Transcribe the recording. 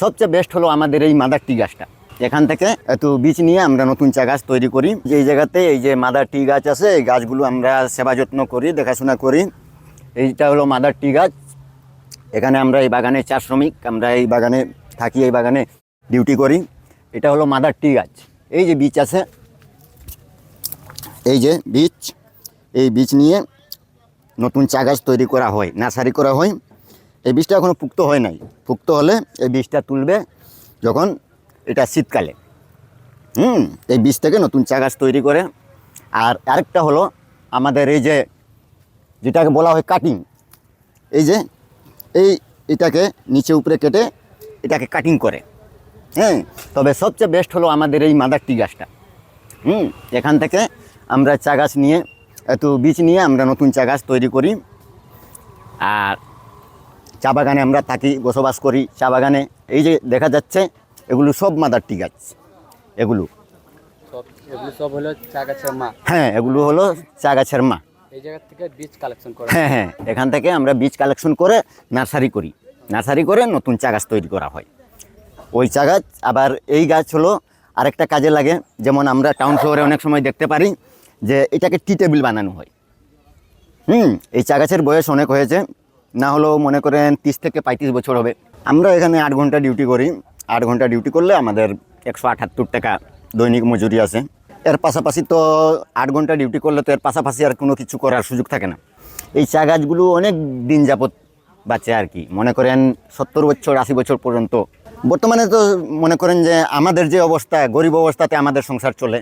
সবচেয়ে বেস্ট হলো আমাদের এই মাদার টি গাছটা। এখান থেকে একটু বীজ নিয়ে আমরা নতুন চা গাছ তৈরি করি। এই জায়গাতে এই যে মাদার টি গাছ আছে, এই গাছগুলো আমরা সেবা যত্ন করি, দেখাশোনা করি। এইটা হলো মাদার টি গাছ। এখানে আমরা এই বাগানে চা শ্রমিক, আমরা এই বাগানে থাকি, এই বাগানে ডিউটি করি। এটা হলো মাদার টি গাছ। এই যে বীজ আছে, এই যে বীজ, এই বীজ নিয়ে নতুন চা গাছ তৈরি করা হয়, নার্সারি করা হয়। এই বীজটা এখনও পুক্ত হয় নাই। পুক্ত হলে এই বীজটা তুলবে যখন এটা শীতকালে। হুম, এই বীজ থেকে নতুন চা গাছ তৈরি করে। আর আরেকটা হলো আমাদের এই যে যেটাকে বলা হয় কাটিং এই যে এই এটাকে নিচে উপরে কেটে এটাকে কাটিং করে। হ্যাঁ তবে সবচেয়ে বেস্ট হলো আমাদের এই মাদার টি গাছটা। হুম, এখান থেকে আমরা চা গাছ নিয়ে একটু বীজ নিয়ে আমরা নতুন চা গাছ তৈরি করি। আর চা বাগানে আমরা থাকি বসবাস করি চা বাগানে। এই যে দেখা যাচ্ছে এগুলো সব মাদার টি গাছ। এগুলো। সব এগুলো সব হলো চা গাছের মা। হ্যাঁ এগুলো হলো চা গাছের মা। এই জায়গা থেকে বীজ কালেকশন করে। হ্যাঁ হ্যাঁ এখান থেকে আমরা বীজ কালেকশন করে নার্সারি করি। নার্সারি করে নতুন চা গাছ তৈরি করা হয়। ওই চা গাছ আবার এই গাছ হলো আরেকটা কাজে লাগে। যেমন আমরা টাউন শহরে অনেক সময় দেখতে পারি যে এটাকে টি টেবিল বানানো হয়। হুম এই চা গাছের বয়স অনেক হয়েছে। না হলেও মনে করেন তিরিশ থেকে পঁয়ত্রিশ বছর হবে। আমরা এখানে আট ঘণ্টা ডিউটি করি। আট ঘণ্টা ডিউটি করলে আমাদের একশো আটাত্তর টাকা দৈনিক মজুরি আছে। এর পাশাপাশি তো আট ঘণ্টা ডিউটি করলে তো এর পাশাপাশি আর কোনো কিছু করার সুযোগ থাকে না। এই চা গাছগুলো অনেক দিন যাবত বাঁচে আর কি। মনে করেন সত্তর বছর, আশি বছর পর্যন্ত। বর্তমানে তো মনে করেন যে আমাদের যে অবস্থা, গরিব অবস্থাতে আমাদের সংসার চলে।